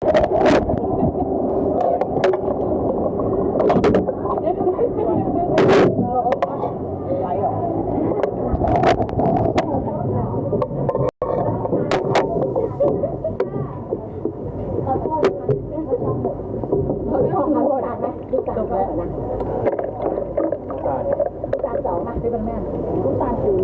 ตาลสองมาด้วยกันแม่ลูกตาลคือ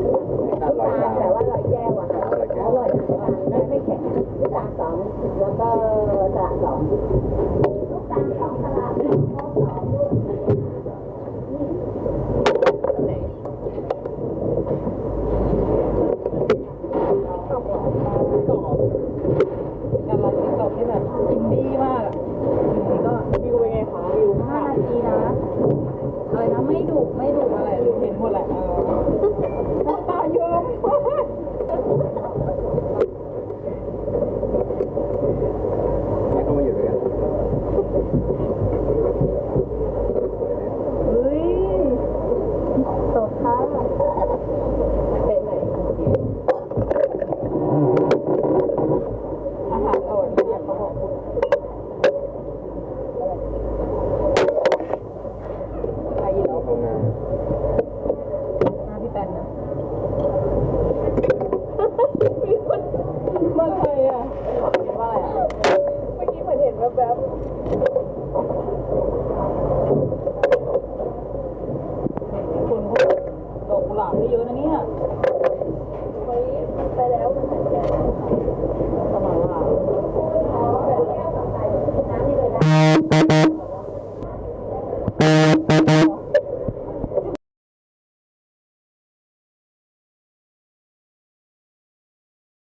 หน้าพี่แปนนะ มีคนมาเลยอะว่าอะไรอะ เมื่อกี้เหมือนเห็นแวบๆคนเขาดอกกุหลาบไม่เยอะนะเนี่ย